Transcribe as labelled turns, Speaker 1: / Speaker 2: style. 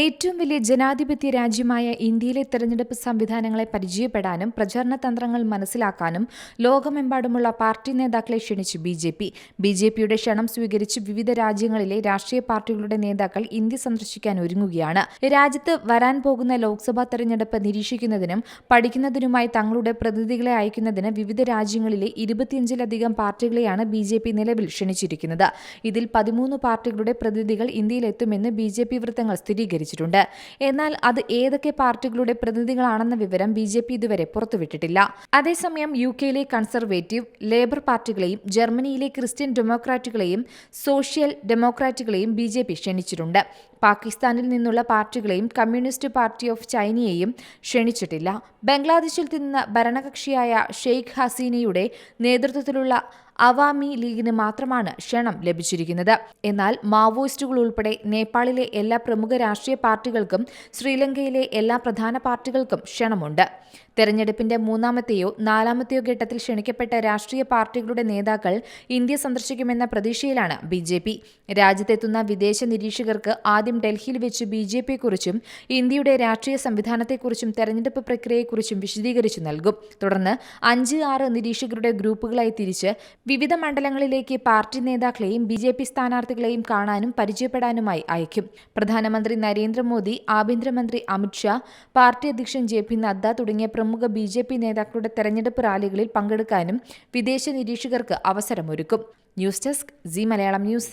Speaker 1: ഏറ്റവും വലിയ ജനാധിപത്യ രാജ്യമായ ഇന്ത്യയിലെ തെരഞ്ഞെടുപ്പ് സംവിധാനങ്ങളെ പരിചയപ്പെടാനും പ്രചാരണ തന്ത്രങ്ങൾ മനസ്സിലാക്കാനും ലോകമെമ്പാടുമുള്ള പാർട്ടി നേതാക്കളെ ക്ഷണിച്ചു B J P. B J പിയുടെ ക്ഷണം സ്വീകരിച്ച് വിവിധ രാജ്യങ്ങളിലെ രാഷ്ട്രീയ പാർട്ടികളുടെ നേതാക്കൾ ഇന്ത്യ സന്ദർശിക്കാൻ ഒരുങ്ങുകയാണ്. രാജ്യത്ത് വരാൻ പോകുന്ന ലോക്സഭാ തെരഞ്ഞെടുപ്പ് നിരീക്ഷിക്കുന്നതിനും പഠിക്കുന്നതിനുമായി തങ്ങളുടെ പ്രതിനിധികളെ അയക്കുന്നതിന് വിവിധ രാജ്യങ്ങളിലെ ഇരുപത്തിയഞ്ചിലധികം പാർട്ടികളെയാണ് ബി ജെ പി നിലവിൽ ക്ഷണിച്ചിരിക്കുന്നത്. ഇതിൽ പതിമൂന്ന് പാർട്ടികളുടെ പ്രതിനിധികൾ ഇന്ത്യയിലെത്തുമെന്ന് ബി ജെ പി വൃത്തങ്ങൾ സ്ഥിരീകരിച്ചിട്ടുണ്ട് എന്നാൽ അത് ഏതൊക്കെ പാർട്ടികളുടെ പ്രതിനിധികളാണെന്ന വിവരം ബി ജെ പി ഇതുവരെ പുറത്തുവിട്ടിട്ടില്ല. അതേസമയം യു കെയിലെ കൺസർവേറ്റീവ് ലേബർ പാർട്ടികളെയും ജർമ്മനിയിലെ ക്രിസ്ത്യൻ ഡെമോക്രാറ്റുകളെയും സോഷ്യൽ ഡെമോക്രാറ്റുകളെയും ബി ക്ഷണിച്ചിട്ടുണ്ട്. പാകിസ്ഥാനിൽ നിന്നുള്ള പാർട്ടികളെയും കമ്മ്യൂണിസ്റ്റ് പാർട്ടി ഓഫ് ചൈനയെയും ക്ഷണിച്ചിട്ടില്ല. ബംഗ്ലാദേശിൽ നിന്ന് ഭരണകക്ഷിയായ ഷെയ്ഖ് ഹസീനയുടെ നേതൃത്വത്തിലുള്ള അവാമി ലീഗിന് മാത്രമാണ് ക്ഷണം ലഭിച്ചിരിക്കുന്നത്. എന്നാൽ മാവോയിസ്റ്റുകൾ ഉൾപ്പെടെ നേപ്പാളിലെ എല്ലാ പ്രമുഖ രാഷ്ട്രീയ പാർട്ടികൾക്കും ശ്രീലങ്കയിലെ എല്ലാ പ്രധാന പാർട്ടികൾക്കും ക്ഷണമുണ്ട്. തെരഞ്ഞെടുപ്പിന്റെ മൂന്നാമത്തെയോ നാലാമത്തെയോ ഘട്ടത്തിൽ ക്ഷണിക്കപ്പെട്ട രാഷ്ട്രീയ പാർട്ടികളുടെ നേതാക്കൾ ഇന്ത്യ സന്ദർശിക്കുമെന്ന പ്രതീക്ഷയിലാണ് ബി രാജ്യത്തെത്തുന്ന വിദേശ നിരീക്ഷകർക്ക് ആദ്യം ഡൽഹിയിൽ വെച്ച് ബി ജെ പിയെക്കുറിച്ചും ഇന്ത്യയുടെ രാഷ്ട്രീയ സംവിധാനത്തെക്കുറിച്ചും തെരഞ്ഞെടുപ്പ് പ്രക്രിയയെക്കുറിച്ചും വിശദീകരിച്ചു നൽകും. തുടർന്ന് അഞ്ച് ആറ് നിരീക്ഷകരുടെ ഗ്രൂപ്പുകളായി തിരിച്ച് വിവിധ മണ്ഡലങ്ങളിലേക്ക് പാർട്ടി നേതാക്കളെയും ബി ജെ പി സ്ഥാനാർത്ഥികളെയും കാണാനും പരിചയപ്പെടാനുമായി അയക്കും. പ്രധാനമന്ത്രി നരേന്ദ്രമോദി ആഭ്യന്തരമന്ത്രി അമിത്ഷാ പാർട്ടി അധ്യക്ഷൻ ജെ പി നദ്ദ തുടങ്ങിയ പ്രമുഖ ബി ജെ പി നേതാക്കളുടെ തെരഞ്ഞെടുപ്പ് റാലികളിൽ പങ്കെടുക്കാനും വിദേശ നിരീക്ഷകർക്ക് അവസരമൊരുക്കും. News desk C Malayalam news.